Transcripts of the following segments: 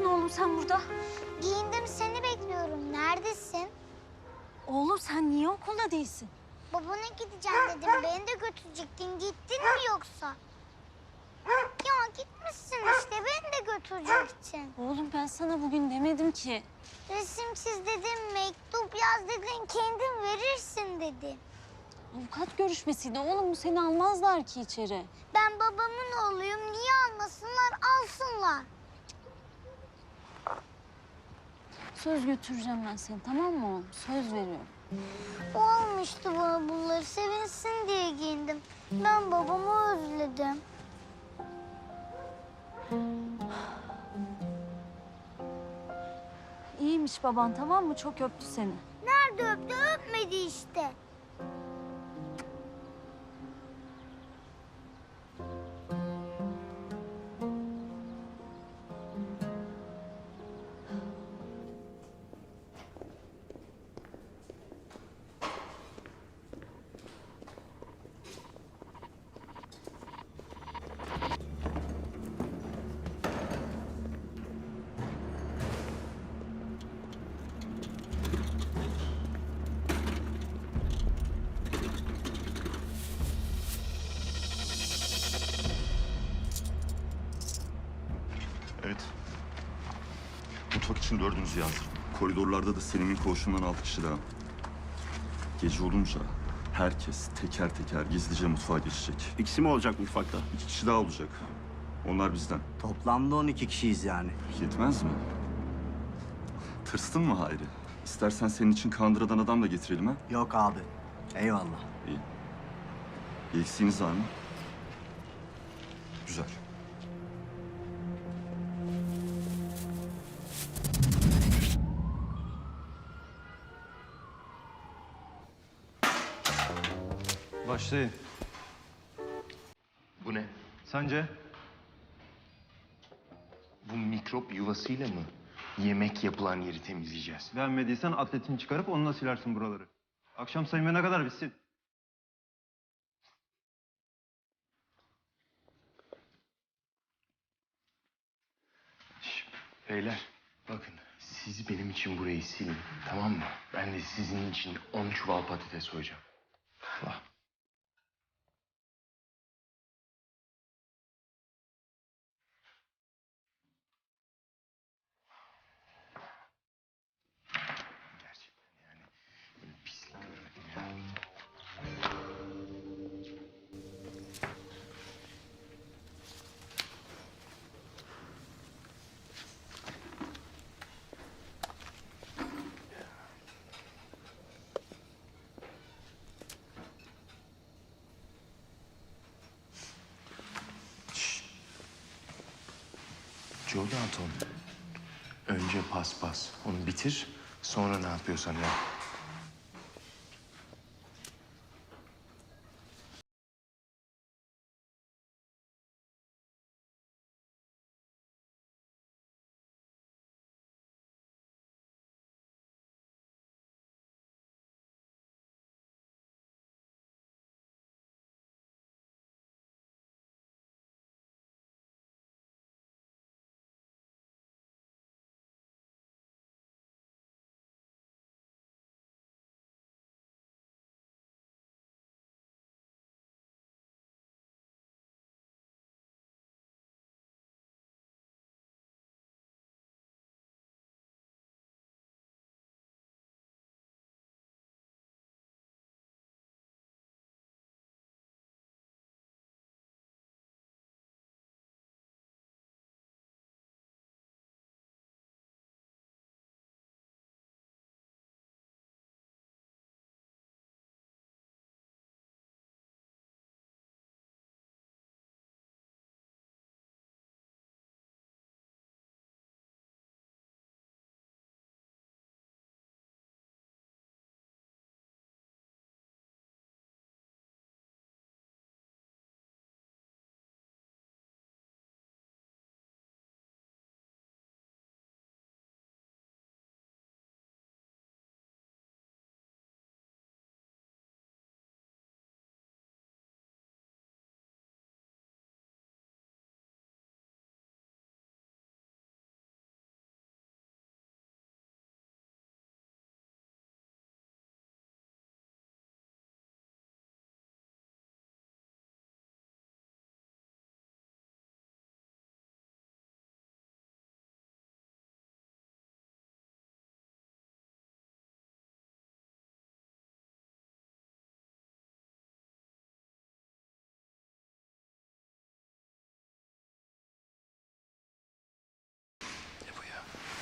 oğlum sen burada? Giyindim seni bekliyorum. Neredesin? Oğlum sen niye okulda değilsin? Babana gideceğim dedim. Beni de götürecektin. Gittin mi yoksa? Ya gitmişsin işte. Beni de götürecektin. Oğlum ben sana bugün demedim ki. Resim çiz dedim. Mektup yaz dedin. Kendin verirsin dedi. Avukat görüşmesiydi oğlum seni almazlar ki içeri. Ben babamın oğluyum. Niye almasınlar? Alsınlar. Söz götüreceğim ben seni tamam mı oğlum? Söz veriyorum. O almıştı bana bunları. Sevinsin diye giyindim. Ben babamı özledim. İyiymiş baban tamam mı? Çok öptü seni. Nerede öptü? Öpmedi işte. Evet. Mutfak için dördünüz yazdım. Koridorlarda da Selim'in koğuşundan altı kişi daha. Gece olunca herkes teker teker gizlice mutfağa geçecek. İkisi mi olacak mutfakta? İki kişi daha olacak. Onlar bizden. Toplamda 12 kişiyiz yani. Yetmez mi? Tırstın mı Hayri? İstersen senin için kandıradan adam da getirelim ha? Yok abi. Eyvallah. İyi. Bir eksiğiniz var mı? Güzel. Başlayın. Bu ne? Sence? Bu mikrop yuvasıyla mı yemek yapılan yeri temizleyeceğiz? Beğenmediysen atletini çıkarıp onunla silersin buraları. Akşam sayımına kadar bitsin. Şş, beyler bakın siz benim için burayı silin tamam mı? Ben de sizin için 10 çuval patates soyacağım. Allah. Joe Dalton. Önce paspas. Onu bitir. Sonra ne yapıyorsan yap.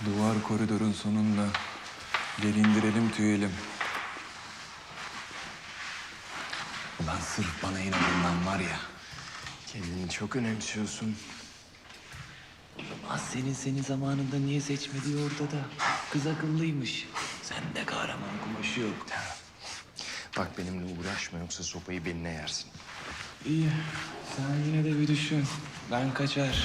Duvar koridorun sonunda. Gel indirelim tüyelim. Ulan sırf bana inadından var ya. Kendini çok önemsiyorsun. Az senin seni zamanında niye seçmediği ortada. Kız akıllıymış. Sende kahraman kumaşı yok. Bak benimle uğraşma yoksa sopayı beline yersin. İyi. Sen yine de bir düşün. Ben kaçar.